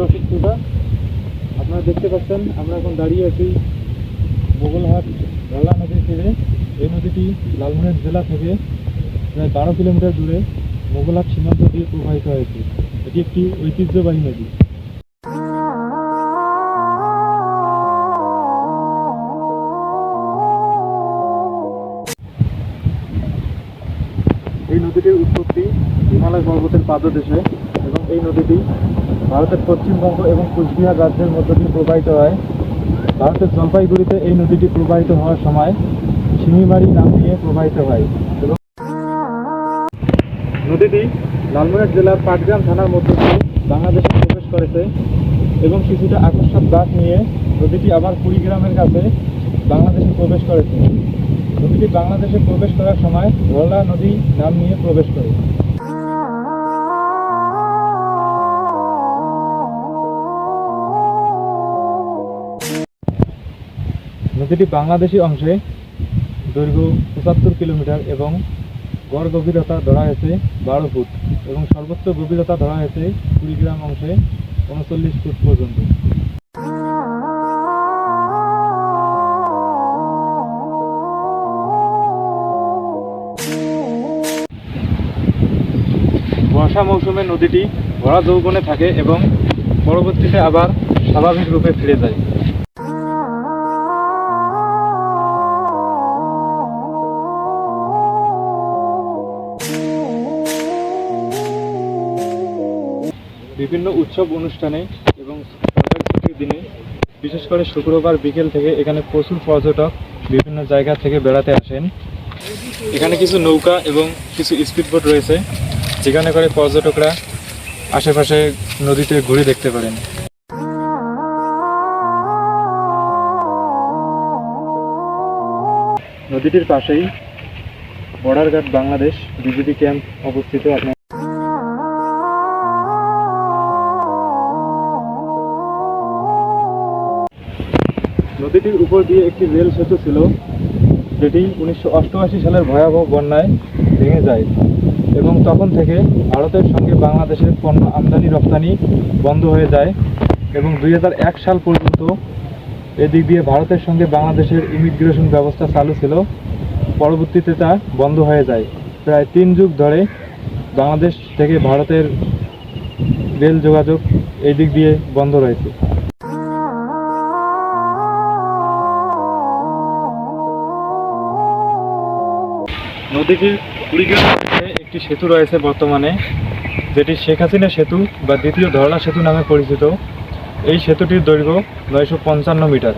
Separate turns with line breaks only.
দর্শক শ্রোতা আপনারা দেখতে পাচ্ছেন, আমরা এখন দাঁড়িয়ে আছি মোগলহাট ধরলা নদীর তীরে। এই নদীটি লালমোহন জেলা থেকে প্রায় বারো কিলোমিটার দূরে মোগলহাট সীমান্ত দিয়ে প্রবাহিত হয়েছে। এটি একটি ঐতিহ্যবাহী নদী। এই নদীটির উৎপত্তি হিমালয় পর্বতের পাদদেশে এবং এই নদীটি ভারতের পশ্চিমবঙ্গ এবং কুচবিহার রাজ্যের মধ্য দিয়ে প্রবাহিত হয়। ভারতের জলপাইগুড়িতে এই নদীটি প্রবাহিত হওয়ার সময় শিঙিমারি নাম নিয়ে প্রবাহিত হয়। এবং নদীটি লালমোহন জেলার পাটগ্রাম থানার মধ্য দিয়ে বাংলাদেশে প্রবেশ করেছে এবং কিছুটা আকস্মাত বাস নিয়ে নদীটি আবার কুড়িগ্রামের কাছে বাংলাদেশে প্রবেশ করেছে। নদীটি বাংলাদেশে প্রবেশ করার সময় ধরলা নদী নাম নিয়ে প্রবেশ করে। নদীটি বাংলাদেশি অংশে দৈর্ঘ্য পঁচাত্তর কিলোমিটার এবং গড় গভীরতা ধরা হয়েছে বারো ফুট এবং সর্বোচ্চ গভীরতা ধরা হয়েছে কুড়িগ্রাম অংশে উনচল্লিশ ফুট পর্যন্ত। বর্ষা মৌসুমে নদীটি ভরা যৌবনে থাকে এবং পরবর্তীতে আবার স্বাভাবিক রূপে ফিরে যায়। বিভিন্ন উৎসব অনুষ্ঠানে এবং ছুটির দিনে, বিশেষ করে শুক্রবার বিকেল থেকে এখানে প্রচুর পর্যটক বিভিন্ন জায়গা থেকে বেড়াতে আসেন। এখানে কিছু নৌকা এবং কিছু স্পিডবোট রয়েছে, যেখানে করে পর্যটকরা আশেপাশে নদীতে ঘুরে দেখতে পারেন। নদীটির পাশেই border guard Bangladesh BJP camp অবস্থিত। আপনার নদীটির উপর দিয়ে একটি রেল সেতু ছিল, যেটি উনিশশো অষ্টআশি সালের ভয়াবহ বন্যায় ভেঙে যায় এবং তখন থেকে ভারতের সঙ্গে বাংলাদেশের পণ্য আমদানি রপ্তানি বন্ধ হয়ে যায় এবং দুই হাজার এক সাল পর্যন্ত এদিক দিয়ে ভারতের সঙ্গে বাংলাদেশের ইমিগ্রেশন ব্যবস্থা চালু ছিল। পরবর্তীতে তা বন্ধ হয়ে যায়। প্রায় তিন যুগ ধরে বাংলাদেশ থেকে ভারতের রেল যোগাযোগ এই দিক দিয়ে বন্ধ রয়েছে। নদীটির কুড়ি কিলোমিটারে একটি সেতু রয়েছে বর্তমানে, যেটি শেখ হাসিনা সেতু বা দ্বিতীয় ধরলা সেতু নামে পরিচিত। এই সেতুটির দৈর্ঘ্য নয়শো পঞ্চান্ন মিটার।